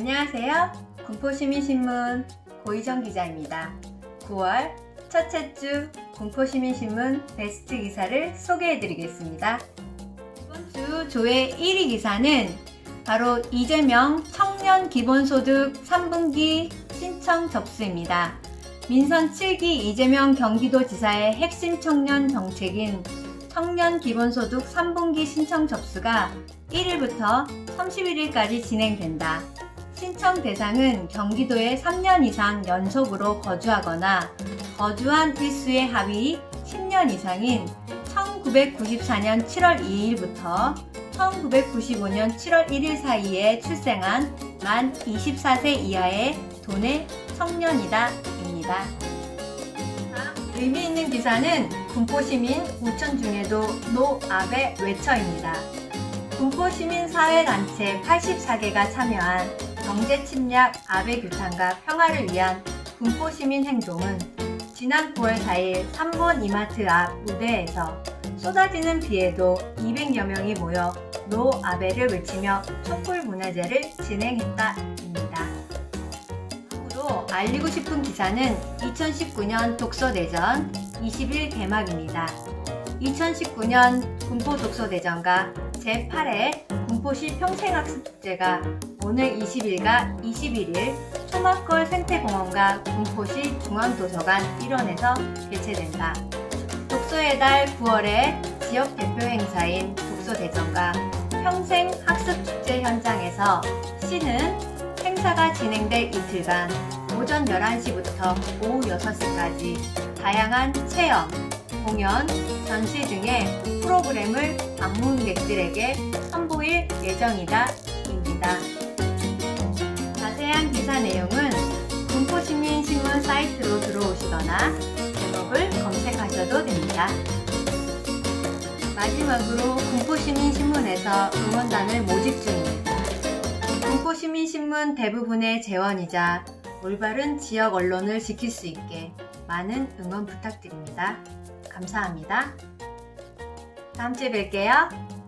안녕하세요. 군포시민신문 고희정 기자입니다. 9월 첫째 주 군포시민신문 베스트 기사를 소개해드리겠습니다. 이번 주 조회 1위 기사는 바로 이재명 청년 기본소득 3분기 신청 접수입니다. 민선 7기 이재명 경기도지사의 핵심 청년 정책인 청년 기본소득 3분기 신청 접수가 1일부터 31일까지 진행된다. 신청 대상은 경기도에 3년 이상 연속으로 거주하거나 거주한 일수의 합이 10년 이상인 1994년 7월 2일부터 1995년 7월 1일 사이에 출생한 만 24세 이하의 도내 청년이다. 입니다. 의미 있는 기사는 군포시민 우천 중에도 노아베 외처입니다. 군포시민 사회단체 84개가 참여한 경제 침략 아베 규탄과 평화를 위한 군포 시민 행동은 지난 9월 4일 3번 이마트 앞 무대에서 쏟아지는 비에도 200여 명이 모여 노 아베를 외치며 촛불 문화제를 진행했다입니다. 참고로 알리고 싶은 기사는 2019년 독서대전 20일 개막입니다. 2019년 군포 독서대전과 제8회 군포시 평생학습축제가 오늘 20일과 21일 초막걸 생태공원과 군포시 중앙도서관 일원에서 개최된다. 독서의 달 9월에 지역 대표 행사인 독서대전과 평생학습축제 현장에서 시는 행사가 진행될 이틀간 오전 11시부터 오후 6시까지 다양한 체험, 공연, 전시 등의 프로그램을 방문객들에게 선보일 예정이다. 입니다. 자세한 기사 내용은 군포시민신문 사이트로 들어오시거나 제목을 검색하셔도 됩니다. 마지막으로 군포시민신문에서 응원단을 모집 중입니다. 군포시민신문 대부분의 재원이자 올바른 지역 언론을 지킬 수 있게 많은 응원 부탁드립니다. 감사합니다. 다음 주에 뵐게요.